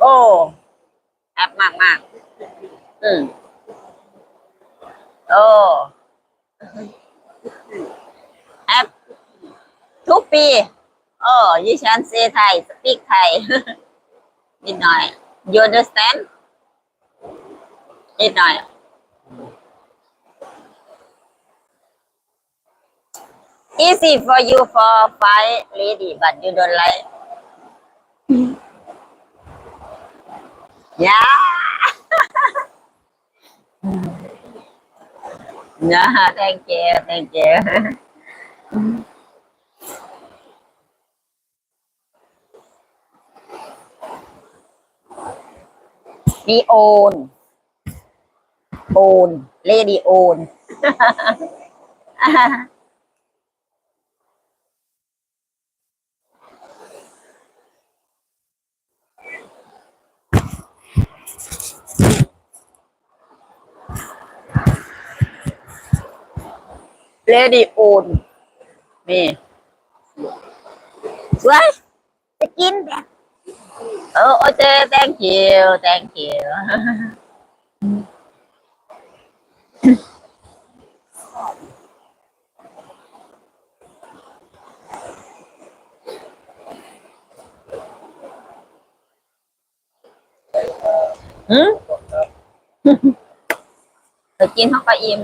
โอ้แอปมากมากอืมโอ้แอปทุกปีโอ้ยิฉันเซไทยสปีกไทยนิดหน่อย you understand นิดหน่อย easy for you for fight lady but you don't like yeah no thank you thank you มีโอนโเลดี้โอนนี่สวยจะกินแบบเออโอเค thank you thank you หืมไปกินเขาก็อิ่ม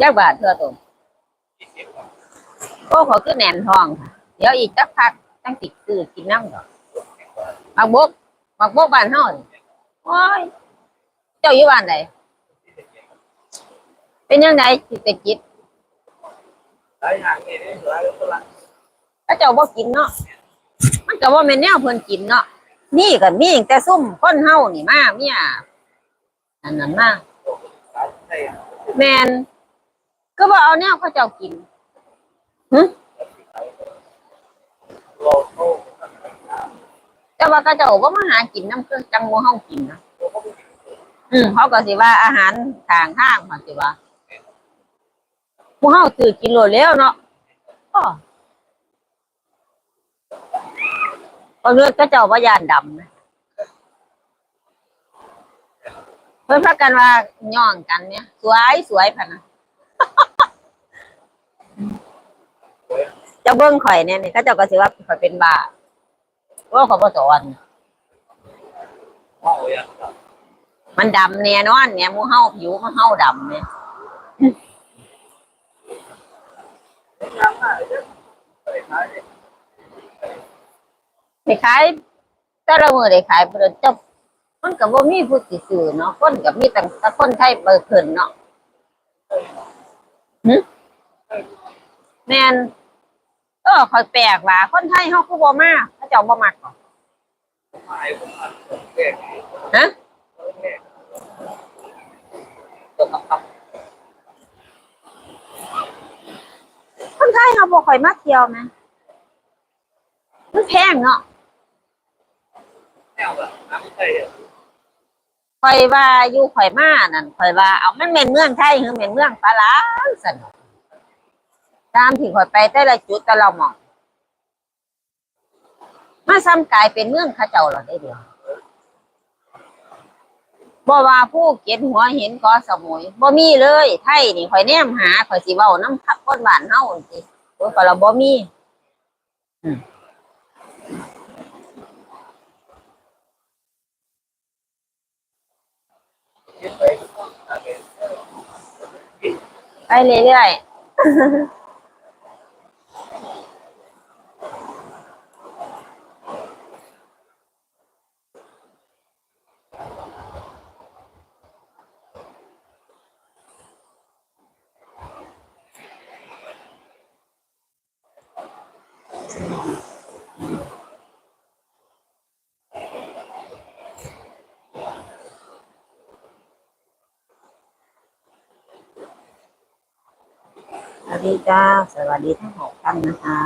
จักบาทเธอตัวโอ้ขาคือแหนนทองค่ะ เดี๋ยวอีกจักพักตั้งติดซื้อกินน้ำก่อนมักบกมักบกบ้านเฮานี่โอ้ย เจ้าอยู่บ้านใดเป็นยังไงสิเศรษฐกิจหลายอย่างนี่ได้หลายคนละถ้าเจ้าบ่กินเนาะ มันก็บ่แม่นแนวเพิ่นกินเนาะนี่ก็มีแต่ซุ่มคนเฮานี่มาเมียอันนั้นมาหลายใช่แมน ก็บ่เอาแนวเขาเจ้ากินหึเราเขาแต่ว่าเขาเจ้าบ่มาหากินน้ำเครื่องจังหมู่เฮากินนะอืมเขาก็สิว่าอาหารทางทางเขาสิว่าหมู่เฮาซื้อกินโลดแล้วเนาะอ้อเพราะเรื่องเขาเจ้าบ่ย่านดำนะเพิ่นพากันว่าย่องกันเนี่ย สวยสวยพะนะ เจ้าเบิ้งข่อยเนี่ยนี่เขาเจ้าก็สิว่าข่อยเป็นบ้าว่าเขาบ่สอนเมาอย่างมันดำแน่นอนเนี่ยมูเฮาผิวมันเฮาดำเนี่ยอย่างมากเลยไปขายไปขายแต่ละมื้อได้ขายเพิ่นเจ้ามันก็บ่มีผู้สิซื้อเนาะคนก็มีแต่ต่คนไทยเปิดเพิ่นเนาะ หึแมนเออข่อยแปลกว่าคนไทยเฮาคือบ่มาเขาเจ้าบ่มักหรอายผมอัดแก่ขายฮะคนไทยเฮาบ่ค่อยมาเที่ยวนะมันแพงเนาะแนวแบบน้ำใช่ ข่อยว่าอยู่ข่อยมานั่นข่อยว่าเอามันเป็นเมืองไทยหรือเป็นเมืองฝรั่งสั่นตามที่ข่อยไปแต่ละจุดแต่ละหม่องมาซ้ำกลายเป็นเมืองข้าเจ้าหรอได้เดียวบ่ว่าผู้เก็ตหัวเห็นกอสมุยบ่มีเลยไทยนี่ข่อยแนมหาข่อยสิเว้าน้ำคนบ้านเฮาสิโอ้ยก็ละบ่มี อืม เรื่อยๆ วัสดีจ้า สวัสดีทั้งหกท่านนะคะ